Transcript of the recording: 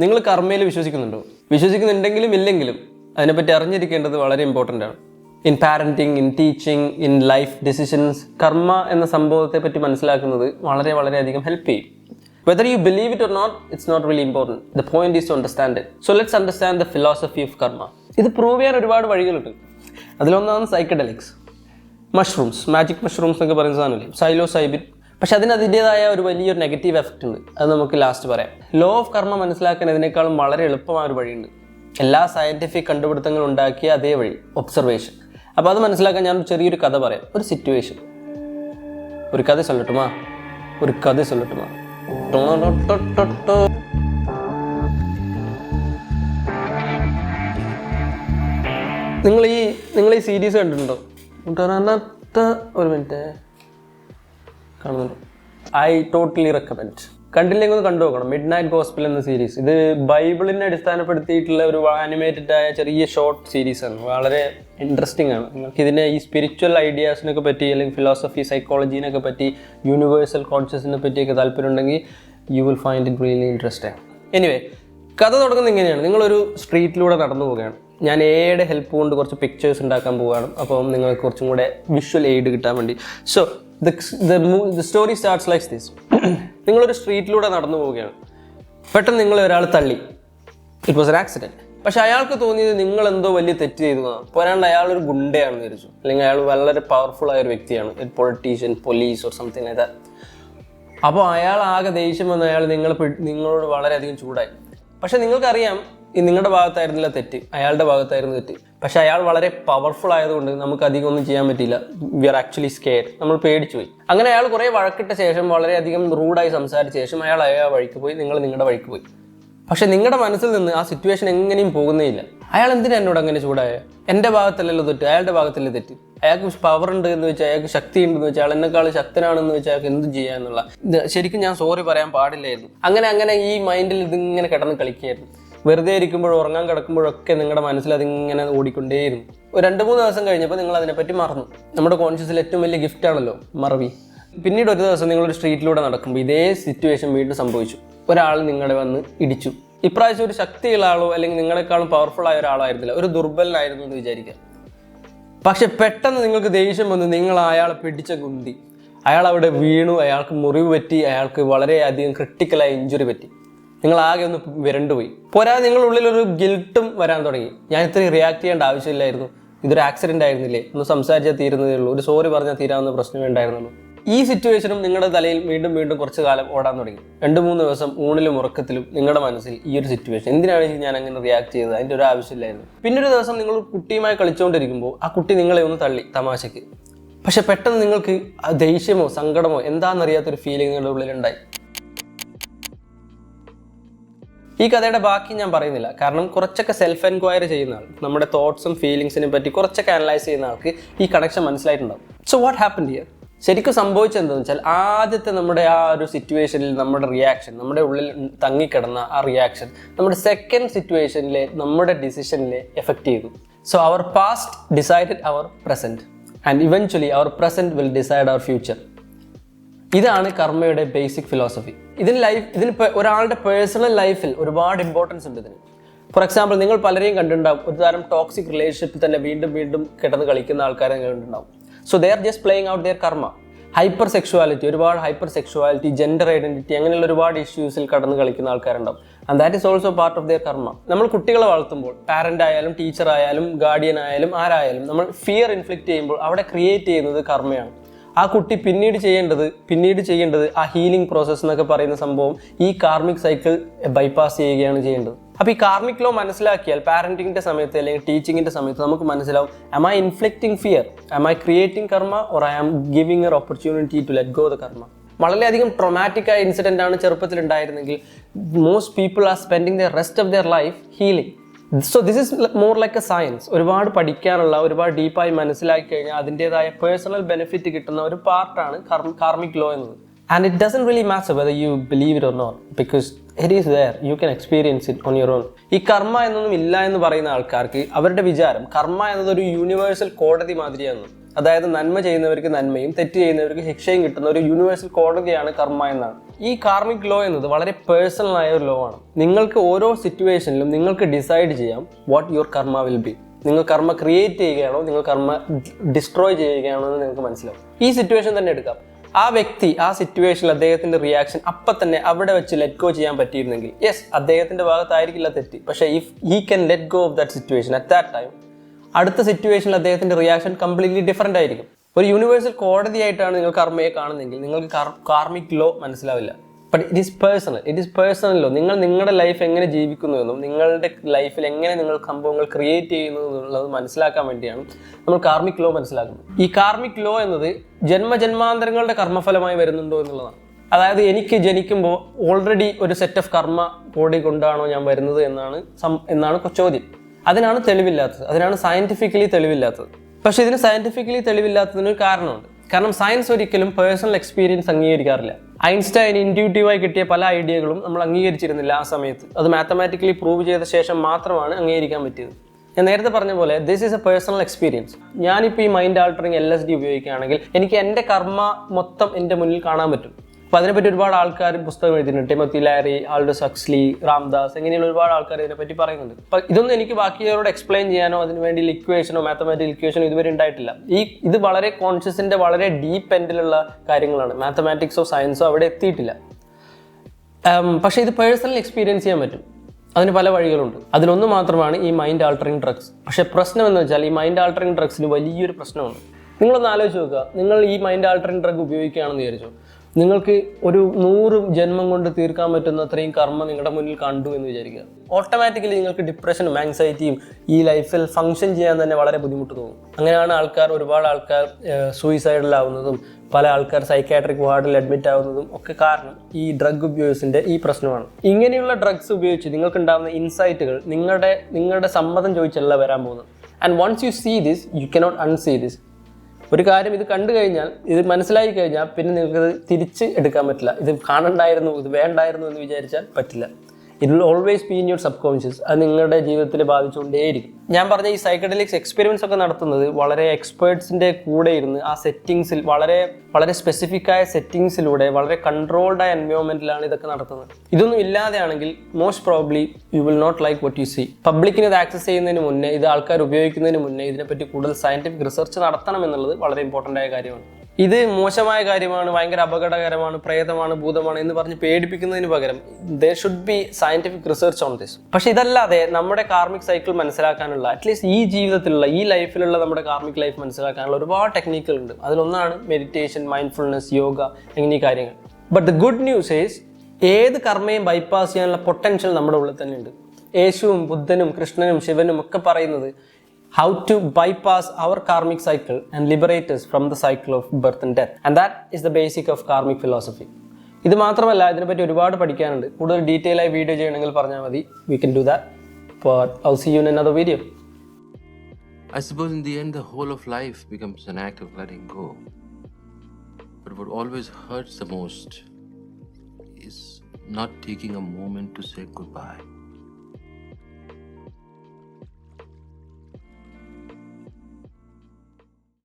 നിങ്ങൾ കർമ്മയിൽ വിശ്വസിക്കുന്നുണ്ടോ? വിശ്വസിക്കുന്നുണ്ടെങ്കിലും ഇല്ലെങ്കിലും അതിനെപ്പറ്റി അറിഞ്ഞിരിക്കേണ്ടത് വളരെ ഇമ്പോർട്ടന്റ് ആണ്. In parenting in teaching in life decisions karma എന്ന സംഭവത്തെ പറ്റി മനസ്സിലാക്കുന്നത് വളരെ വളരെയധികം ഹെൽപ്പ് ചെയ്യും. Whether you believe it or not it's not really important the point is to understand it so let's understand the philosophy of karma. ഇത് prove ചെയ്യാൻ ഒരുപാട് വഴികളുണ്ട്. അതിലൊന്നാണ് സൈക്കഡലിക്സ് മഷ്റൂംസ് മാജിക് മഷ്റൂംസ് എന്നൊക്കെ പറയുന്ന സാധനമില്ലേ? സൈലോ സൈബിൻ പക്ഷെ അതിന് അതിന്റെതായ ഒരു വലിയൊരു നെഗറ്റീവ് എഫക്റ്റ് ഉണ്ട്. അത് നമുക്ക് ലാസ്റ്റ് പറയാം. ലോ ഓഫ് കർമ്മ മനസ്സിലാക്കാൻ ഇതിനേക്കാളും വളരെ എളുപ്പമായ ഒരു വഴിയുണ്ട്. എല്ലാ സയന്റിഫിക് കണ്ടുപിടുത്തങ്ങളും ഉണ്ടാക്കിയ അതേ വഴി ഒബ്സർവേഷൻ അപ്പോൾ അത് മനസ്സിലാക്കാൻ ഞാൻ ചെറിയൊരു കഥ പറയാം. ഒരു സിറ്റുവേഷൻ ഒരു കഥ ചൊല്ലട്ടുമാ? ഒരു കഥ ചൊല്ലട്ടുമാ? നിങ്ങൾ ഈ നിങ്ങൾ ഈ സീരീസ് കണ്ടിട്ടുണ്ടോ? ഒരു മിനിറ്റ് കാണുന്നുണ്ടോ. ഐ ടോട്ടലി റെക്കമെൻഡ് കണ്ടില്ലെങ്കിൽ ഒന്ന് കണ്ടു നോക്കണം. മിഡ് നൈറ്റ് ഗോസ്പിൽ എന്ന സീരീസ് ഇത് ബൈബിളിനെ അടിസ്ഥാനപ്പെടുത്തിയിട്ടുള്ള ഒരു ആനിമേറ്റഡ് ആയ ചെറിയ ഷോർട്ട് സീരീസ് ആണ്. വളരെ ഇൻട്രസ്റ്റിംഗ് ആണ്. നിങ്ങൾക്ക് ഇതിനെ ഈ സ്പിരിച്വൽ ഐഡിയാസിനൊക്കെ പറ്റി അല്ലെങ്കിൽ ഫിലോസഫി സൈക്കോളജീനൊക്കെ പറ്റി യൂണിവേഴ്സൽ കോൺഷ്യസിനെ പറ്റിയൊക്കെ താല്പര്യം ഉണ്ടെങ്കിൽ you will find it really interesting anyway കഥ തുടങ്ങുന്നത് ഇങ്ങനെയാണ്. നിങ്ങളൊരു സ്ട്രീറ്റിലൂടെ നടന്നു പോവുകയാണ്. ഞാൻ എയുടെ ഹെൽപ്പ് കൊണ്ട് കുറച്ച് പിക്ചേഴ്സ് ഉണ്ടാക്കാൻ പോവുകയാണ്. അപ്പം നിങ്ങൾക്ക് കുറച്ചും കൂടെ വിഷ്വൽ എയ്ഡ് കിട്ടാൻ വേണ്ടി. So the story starts likes this നിങ്ങളൊരു സ്ട്രീറ്റിലൂടെ നടന്നു പോവുകയാണ്. പെട്ടെന്ന് നിങ്ങൾ ഒരാൾ തള്ളി. ഇറ്റ് വാസ് എൻ ആക്സിഡന്റ് പക്ഷെ അയാൾക്ക് തോന്നിയത് നിങ്ങൾ എന്തോ വലിയ തെറ്റ് ചെയ്തു എന്നാണ് പോരാണ്ട് അയാൾ ഒരു ഗുണ്ടയാണെന്ന് വിചാരിച്ചു. അല്ലെങ്കിൽ അയാൾ വളരെ പവർഫുൾ ആയ ഒരു വ്യക്തിയാണ്. ഒരു politician police or something like that അപ്പോൾ അയാൾ ആകെ ദേഷ്യം വന്ന അയാൾ നിങ്ങൾ നിങ്ങളോട് വളരെയധികം ചൂടായി. പക്ഷെ നിങ്ങൾക്കറിയാം നിങ്ങളുടെ ഭാഗത്തായിരുന്നില്ല തെറ്റ്. അയാളുടെ ഭാഗത്തായിരുന്നു തെറ്റ്. പക്ഷെ അയാൾ വളരെ പവർഫുൾ ആയതുകൊണ്ട് നമുക്ക് അധികം ഒന്നും ചെയ്യാൻ പറ്റിയില്ല. വി ആർ ആക്ച്വലി സ്കെയർ നമ്മൾ പേടിച്ചു പോയി. അങ്ങനെ അയാൾ കുറേ വഴക്കിട്ട ശേഷം വളരെയധികം റൂഡായി സംസാരിച്ച ശേഷം അയാൾ അയാൾ വഴിക്ക് പോയി നിങ്ങൾ നിങ്ങളുടെ വഴിക്ക് പോയി. പക്ഷെ നിങ്ങളുടെ മനസ്സിൽ നിന്ന് ആ സിറ്റുവേഷൻ എങ്ങനെയും പോകുന്നേയില്ല അയാൾ എന്തിനാ എന്നോട് അങ്ങനെ ചൂടായ? എന്റെ ഭാഗത്തല്ലല്ലോ തെറ്റ് അയാളുടെ ഭാഗത്തല്ലേ തെറ്റ്? അയാൾക്ക് പവർ ഉണ്ട് എന്ന് വെച്ചാൽ അയാൾക്ക് ശക്തി ഉണ്ടെന്ന് വെച്ചാൽ എന്നെക്കാൾ ശക്തനാണെന്ന് വെച്ചാൽ അയാൾക്ക് എന്ത് ചെയ്യാന്നുള്ള ശരിക്കും ഞാൻ സോറി പറയാൻ പാടില്ലായിരുന്നു. അങ്ങനെ അങ്ങനെ ഈ മൈൻഡിൽ ഇതിങ്ങനെ കിടന്ന് കളിക്കുകയായിരുന്നു. വെറുതെ ഇരിക്കുമ്പോഴും ഉറങ്ങാൻ കിടക്കുമ്പോഴൊക്കെ നിങ്ങളുടെ മനസ്സിൽ അതിങ്ങനെ ഓടിക്കൊണ്ടേയിരുന്നു. ഒരു രണ്ട് മൂന്ന് ദിവസം കഴിഞ്ഞപ്പോൾ നിങ്ങൾ അതിനെപ്പറ്റി മറന്നു. നമ്മുടെ കോൺഷ്യസിൽ ഏറ്റവും വലിയ ഗിഫ്റ്റ് ആണല്ലോ മറവി. പിന്നീട് ഒരു ദിവസം നിങ്ങൾ ഒരു സ്ട്രീറ്റിലൂടെ നടക്കുമ്പോൾ ഇതേ സിറ്റുവേഷൻ വീണ്ടും സംഭവിച്ചു. ഒരാൾ നിങ്ങളെ വന്ന് ഇടിച്ചു. ഇപ്രാവശ്യം ഒരു ശക്തിയുള്ള ആളോ അല്ലെങ്കിൽ നിങ്ങളെക്കാളും പവർഫുൾ ആയ ഒരാളായിരുന്നില്ല. ഒരു ദുർബലനായിരുന്നു എന്ന് വിചാരിക്കുക പക്ഷെ പെട്ടെന്ന് നിങ്ങൾക്ക് ദേഷ്യം വന്ന് നിങ്ങൾ അയാളെ പിടിച്ച കുന്തി അയാൾ അവിടെ വീണു അയാൾക്ക് മുറിവ് പറ്റി അയാൾക്ക് വളരെയധികം ക്രിട്ടിക്കലായ ഇഞ്ചുറി പറ്റി. നിങ്ങൾ ആകെ ഒന്ന് വിരണ്ടുപോയി. പോരാ നിങ്ങൾ ഉള്ളിൽ ഒരു ഗിൽട്ടും വരാൻ തുടങ്ങി. ഞാൻ ഇത്രയും റിയാക്ട് ചെയ്യേണ്ട ആവശ്യമില്ലായിരുന്നു. ഇതൊരു ആക്സിഡന്റ് ആയിരുന്നില്ലേ? ഒന്ന് സംസാരിച്ചാൽ തീരുന്നതേ ഉള്ളൂ. ഒരു സോറി പറഞ്ഞാൽ തീരാവുന്ന പ്രശ്നമേ ഉണ്ടായിരുന്നുള്ളൂ. ഈ സിറ്റുവേഷനും നിങ്ങളുടെ തലയിൽ വീണ്ടും വീണ്ടും കുറച്ച് കാലം ഓടാൻ തുടങ്ങി. രണ്ട് മൂന്ന് ദിവസം ഊണിലും ഉറക്കത്തിലും നിങ്ങളുടെ മനസ്സിൽ ഈ ഒരു സിറ്റുവേഷൻ എന്തിനാണ് ഞാൻ അങ്ങനെ റിയാക്ട് ചെയ്തത് അതിന്റെ ഒരു ആവശ്യമില്ലായിരുന്നു. പിന്നെ ഒരു ദിവസം നിങ്ങൾ കുട്ടിയുമായി കളിച്ചുകൊണ്ടിരിക്കുമ്പോൾ ആ കുട്ടി നിങ്ങളെ ഒന്ന് തള്ളി തമാശയ്ക്ക് പക്ഷെ പെട്ടെന്ന് നിങ്ങൾക്ക് ദേഷ്യമോ സങ്കടമോ എന്താണെന്നറിയാത്തൊരു ഫീലിംഗ് നിങ്ങളുടെ ഉള്ളിലുണ്ടായി. ഈ കഥയുടെ ബാക്കി ഞാൻ പറയുന്നില്ല. കാരണം കുറച്ചൊക്കെ സെൽഫ് എൻക്വയറി ചെയ്യുന്ന ആൾ നമ്മുടെ തോട്ട്സും ഫീലിങ്സിനെ പറ്റി കുറച്ചൊക്കെ അനലൈസ് ചെയ്യുന്ന ആൾക്ക് ഈ കണക്ഷൻ മനസ്സിലായിട്ടുണ്ടാവും. സോ വാട്ട് ഹാപ്പൻ ഹിയർ ശരിക്കും സംഭവിച്ചത് എന്താണെന്ന് വെച്ചാൽ ആദ്യത്തെ നമ്മുടെ ആ ഒരു സിറ്റുവേഷനിൽ നമ്മുടെ റിയാക്ഷൻ നമ്മുടെ ഉള്ളിൽ തങ്ങിക്കിടന്ന ആ റിയാക്ഷൻ നമ്മുടെ സെക്കൻഡ് സിറ്റുവേഷനിലെ നമ്മുടെ ഡിസിഷനിലെ എഫക്റ്റ് ചെയ്തു. So our past decided our present and eventually our present will decide our future ഇതാണ് കർമ്മയുടെ ബേസിക് ഫിലോസഫി ഇതിന് ലൈഫ് ഇതിൽ ഒരാളുടെ പേഴ്സണൽ ലൈഫിൽ ഒരുപാട് ഇമ്പോർട്ടൻസ് ഉണ്ട് ഇതിന്. ഫോർ എക്സാമ്പിൾ നിങ്ങൾ പലരെയും കണ്ടിട്ടുണ്ടാവും. ഒരു തരം ടോക്സിക് റിലേഷൻഷിപ്പിൽ തന്നെ വീണ്ടും വീണ്ടും കിടന്ന് കളിക്കുന്ന ആൾക്കാരെ നിങ്ങൾ കണ്ടിട്ടുണ്ടാവും. So they are just playing out their karma hypersexuality ഒരുപാട് ഹൈപ്പർ സെക്ഷുവാലിറ്റി ജെൻഡർ ഐഡന്റിറ്റി അങ്ങനെയുള്ള ഒരുപാട് ഇഷ്യൂസിൽ കടന്ന് കളിക്കുന്ന ആൾക്കാരുണ്ടാവും. And that is also part of their karma നമ്മൾ കുട്ടികളെ വളർത്തുമ്പോൾ പാരന്റ് ആയാലും ടീച്ചർ ആയാലും ഗാർഡിയൻ ആയാലും ആരായാലും നമ്മൾ ഫിയർ ഇൻഫ്ലിക്റ്റ് ചെയ്യുമ്പോൾ അവിടെ ക്രിയേറ്റ് ചെയ്യുന്നത് കർമ്മയാണ് ആ കുട്ടി പിന്നീട് ചെയ്യേണ്ടത് പിന്നീട് ചെയ്യേണ്ടത് ആ ഹീലിംഗ് പ്രോസസ്സ് എന്നൊക്കെ പറയുന്ന സംഭവം ഈ കാർമിക് സൈക്കിൾ ബൈപ്പാസ് ചെയ്യുകയാണ് ചെയ്യേണ്ടത്. അപ്പോൾ ഈ കാർമിക് ലോ മനസ്സിലാക്കിയാൽ പാരന്റിങ്ങിന്റെ സമയത്ത് അല്ലെങ്കിൽ ടീച്ചിങ്ങിന്റെ സമയത്ത് നമുക്ക് മനസ്സിലാവും am I inflicting fear am I creating karma or I am giving uh opportunity to let go the karma വളരെയധികം ട്രൊമാറ്റിക് ആയ ഇൻസിഡന്റ് ആണ് ചെറുപ്പത്തിൽ ഉണ്ടായിരുന്നെങ്കിൽ most people are spending the rest of their life healing so this is more like a science ഒരുപാട് പഠിക്കാനുള്ള ഒരുപാട് ഡീപ്പായി മനസ്സിലാക്കി കഴിഞ്ഞാൽ അതിന്റെതായ പേഴ്സണൽ ബെനിഫിറ്റ് കിട്ടുന്ന ഒരു പാർട്ടാണ് കാർമിക് ലോ എന്നത്. And it doesn't really matter whether you believe it or not because it is there you can experience it on your own ഈ കർമ്മ എന്നൊന്നും ഇല്ല എന്ന് പറയുന്ന ആൾക്കാർക്ക് അവരുടെ വിചാരം കർമ്മ എന്നത് ഒരു യൂണിവേഴ്സൽ കോടതി മാതിരിയാണ് അതായത് നന്മ ചെയ്യുന്നവർക്ക് നന്മയും തെറ്റ് ചെയ്യുന്നവർക്ക് ശിക്ഷയും കിട്ടുന്ന ഒരു യൂണിവേഴ്സൽ കോടതിയാണ് കർമ്മ എന്നാണ്. ഈ കാർമിക് ലോ എന്നത് വളരെ പേഴ്സണൽ ആയ ഒരു ലോ ആണ്. നിങ്ങൾക്ക് ഓരോ സിറ്റുവേഷനിലും നിങ്ങൾക്ക് ഡിസൈഡ് ചെയ്യാം what your karma will be നിങ്ങൾ കർമ്മ ക്രിയേറ്റ് ചെയ്യുകയാണോ നിങ്ങൾ കർമ്മ ഡിസ്ട്രോയ് ചെയ്യുകയാണോ എന്ന് നിങ്ങൾക്ക് മനസ്സിലാവും. ഈ സിറ്റുവേഷൻ തന്നെ എടുക്കാം. ആ വ്യക്തി ആ സിറ്റുവേഷനിൽ അദ്ദേഹത്തിന്റെ റിയാക്ഷൻ അപ്പൊ തന്നെ അവിടെ വെച്ച് ലെറ്റ് ഗോ ചെയ്യാൻ പറ്റിയിരുന്നെങ്കിൽ യെസ് അദ്ദേഹത്തിന്റെ ഭാഗത്തായിരിക്കില്ല തെറ്റ്. പക്ഷേ if he can let go of that situation at that time അടുത്ത സിറ്റുവേഷനിൽ അദ്ദേഹത്തിന്റെ റിയാക്ഷൻ കംപ്ലീറ്റ്ലി ഡിഫറെന്റ് ആയിരിക്കും. ഒരു യൂണിവേഴ്സൽ കോടതിയായിട്ടാണ് നിങ്ങൾ കർമ്മയെ കാണുന്നതെങ്കിൽ നിങ്ങൾക്ക് കാർമിക് ലോ മനസ്സിലാവില്ല. But it is personal it is personal law നിങ്ങൾ നിങ്ങളുടെ ലൈഫ് എങ്ങനെ ജീവിക്കുന്നു എന്നും നിങ്ങളുടെ ലൈഫിൽ എങ്ങനെ നിങ്ങൾ സംഭവങ്ങൾ ക്രിയേറ്റ് ചെയ്യുന്നു എന്നുള്ളത് മനസ്സിലാക്കാൻ വേണ്ടിയാണ് നമ്മൾ കാർമിക് ലോ മനസ്സിലാക്കുന്നത്. ഈ കാർമിക് ലോ എന്നത് ജന്മജന്മാന്തരങ്ങളുടെ കർമ്മഫലമായി വരുന്നുണ്ടോ എന്നുള്ളതാണ്. അതായത് എനിക്ക് ജനിക്കുമ്പോൾ ഓൾറെഡി ഒരു സെറ്റ് ഓഫ് കർമ്മ ബോഡി കൊണ്ടാണോ ഞാൻ വരുന്നത് എന്നാണ് എന്നാണ് ചോദ്യം. അതിനാണ് തെളിവില്ലാത്തത്. അതിനാണ് സയന്റിഫിക്കലി തെളിവില്ലാത്തത്. പക്ഷെ ഇതിന് സയന്റിഫിക്കലി തെളിവില്ലാത്തതിന് ഒരു കാരണമുണ്ട്. കാരണം സയൻസ് ഒരിക്കലും പേഴ്സണൽ എക്സ്പീരിയൻസ് അംഗീകരിക്കാറില്ല. ഐൻസ്റ്റൈൻ ഇൻഡ്യൂട്ടീവായി കിട്ടിയ പല ഐഡിയകളും നമ്മൾ അംഗീകരിച്ചിരുന്നില്ല ആ സമയത്ത്. അത് മാത്തമാറ്റിക്കലി പ്രൂവ് ചെയ്ത ശേഷം മാത്രമാണ് അംഗീകരിക്കാൻ പറ്റിയത്. ഞാൻ നേരത്തെ പറഞ്ഞ പോലെ this is a personal experience ഞാനിപ്പോൾ ഈ mind altering L S D ഉപയോഗിക്കുകയാണെങ്കിൽ എനിക്ക് എന്റെ കർമ്മ മൊത്തം എന്റെ മുന്നിൽ കാണാൻ പറ്റും. അപ്പോൾ അതിനെപ്പറ്റി ഒരുപാട് ആൾക്കാർ പുസ്തകം എഴുതിയിട്ടുണ്ട്. ടിമത്തി ലാരി ആൾഡസ് സക്സ്ലി റാംദാസ് ഇങ്ങനെയുള്ള ഒരുപാട് ആൾക്കാർ ഇതിനെപ്പറ്റി പറയുന്നുണ്ട്. അപ്പോൾ ഇതൊന്നും എനിക്ക് ബാക്കിയവരോട് എക്സ്പ്ലെയിൻ ചെയ്യാനോ അതിന് വേണ്ടി ഇക്വേഷനോ മാത്തമാറ്റിക്കൽ ഇക്വേഷനോ ഇതുവരെ ഉണ്ടായിട്ടില്ല. ഈ ഇത് വളരെ കോൺഷ്യസിന്റെ വളരെ ഡീപ്പ് എൻഡിലുള്ള കാര്യങ്ങളാണ്. മാത്തമാറ്റിക്സോ സയൻസോ അവിടെ എത്തിയിട്ടില്ല. പക്ഷെ ഇത് പേഴ്സണൽ എക്സ്പീരിയൻസ് ചെയ്യാൻ പറ്റും. അതിന് പല വഴികളുണ്ട്. അതിലൊന്ന് മാത്രമാണ് ഈ മൈൻഡ് ആൾട്ടറിങ് ഡ്രഗ്സ് പക്ഷേ പ്രശ്നം എന്ന് വെച്ചാൽ ഈ മൈൻഡ് ആൾട്ടറിങ് ഡ്രഗ്സിന് വലിയൊരു പ്രശ്നമാണ് നിങ്ങളൊന്ന് ആലോചിച്ച് നോക്കുക. നിങ്ങൾ ഈ മൈൻഡ് ആൾട്ടറിങ് ഡ്രഗ് ഉപയോഗിക്കുകയാണെന്ന് വിചാരിച്ചു. നിങ്ങൾക്ക് ഒരു നൂറ് ജന്മം കൊണ്ട് തീർക്കാൻ പറ്റുന്ന അത്രയും കർമ്മ നിങ്ങളുടെ മുന്നിൽ കണ്ടു എന്ന് വിചാരിക്കുക. ഓട്ടോമാറ്റിക്കലി നിങ്ങൾക്ക് ഡിപ്രഷനും ആങ്സൈറ്റിയും ഈ ലൈഫിൽ ഫങ്ഷൻ ചെയ്യാൻ തന്നെ വളരെ ബുദ്ധിമുട്ട് തോന്നും. അങ്ങനെയാണ് ആൾക്കാർ ഒരുപാട് ആൾക്കാർ സൂയിസൈഡിലാവുന്നതും പല ആൾക്കാർ സൈക്കാട്രിക് വാർഡിൽ അഡ്മിറ്റ് ആവുന്നതും ഒക്കെ കാരണം ഈ ഡ്രഗ് ഉപയോഗിച്ചിന്റെ ഈ പ്രശ്നമാണ്. ഇങ്ങനെയുള്ള ഡ്രഗ്സ് ഉപയോഗിച്ച് നിങ്ങൾക്ക് ഉണ്ടാകുന്ന ഇൻസൈറ്റുകൾ നിങ്ങളുടെ നിങ്ങളുടെ സമ്മതം ചോദിച്ചല്ല വരാൻ പോകുന്നത്. And once you see this you cannot unsee this ഒരു കാര്യം ഇത് കണ്ടു കഴിഞ്ഞാൽ ഇത് മനസ്സിലായി കഴിഞ്ഞാൽ പിന്നെ നിങ്ങൾക്ക് തിരിച്ച് എടുക്കാൻ പറ്റില്ല. ഇത് കാണണ്ടായിരുന്നു ഇത് വേണ്ടായിരുന്നു എന്ന് വിചാരിച്ചാൽ പറ്റില്ല. It will always be in your subconscious അത് നിങ്ങളുടെ ജീവിതത്തിൽ ബാധിച്ചുകൊണ്ടേയിരിക്കും. ഞാൻ പറഞ്ഞ ഈ സൈക്കഡലിക്സ് എക്സ്പെരിമെൻസ് ഒക്കെ നടത്തുന്നത് വളരെ എക്സ്പേർട്സിന്റെ കൂടെ ഇരുന്ന് ആ സെറ്റിങ്സിൽ വളരെ വളരെ സ്പെസിഫിക് ആയ സെറ്റിങ്സിലൂടെ വളരെ കൺട്രോൾഡ് ആയ എൻവയോൺമെന്റിലാണ് ഇതൊക്കെ നടത്തുന്നത്. ഇതൊന്നും ഇല്ലാതെയാണെങ്കിൽ most probably you will not like what you see പബ്ലിക്കിന് ഇത് ആക്സസ് ചെയ്യുന്നതിന് മുന്നേ ഇത് ആൾക്കാർ ഉപയോഗിക്കുന്നതിന് മുന്നേ ഇതിനെപ്പറ്റി കൂടുതൽ സയന്റിഫിക് റിസർച്ച് നടത്തണം എന്നുള്ളത് വളരെ ഇമ്പോർട്ടന്റ് ആയ കാര്യമാണ്. ഇത് മോശമായ കാര്യമാണ് ഭയങ്കര അപകടകരമാണ് പ്രേതമാണ് ഭൂതമാണ് എന്ന് പറഞ്ഞ് പേടിപ്പിക്കുന്നതിന് പകരം there should be scientific research on this പക്ഷെ ഇതല്ലാതെ നമ്മുടെ കാർമിക് സൈക്കിൾ മനസ്സിലാക്കാനുള്ള അറ്റ്ലീസ്റ്റ് ഈ ജീവിതത്തിലുള്ള ഈ ലൈഫിലുള്ള നമ്മുടെ കാർമിക് ലൈഫ് മനസ്സിലാക്കാനുള്ള ഒരുപാട് ടെക്നിക്കുകൾ ഉണ്ട്. അതിലൊന്നാണ് മെഡിറ്റേഷൻ മൈൻഡ്ഫുൾനെസ് യോഗ എന്നീ കാര്യങ്ങൾ. But the good news is ഏത് കർമ്മയും ബൈപ്പാസ് ചെയ്യാനുള്ള പൊട്ടൻഷ്യൽ നമ്മുടെ ഉള്ളിൽ തന്നെ ഉണ്ട് യേശുവും ബുദ്ധനും കൃഷ്ണനും ശിവനും ഒക്കെ പറയുന്നത് how to bypass our karmic cycle and liberators from the cycle of birth and death and that is the basic of karmic philosophy ഇത് മാത്രമല്ല ഇതിനെപ്പറ്റി ഒരുപാട് പഠിക്കാനുണ്ട്. കൂടുതൽ ഡീറ്റെയിൽ ആയി വീഡിയോ ചെയ്യണമെങ്കിൽ പറഞ്ഞാൽ മതി. We can do that I see you in another video I suppose in the end, the whole of life becomes an act of letting go. But what always hurts the most is not taking a moment to say goodbye.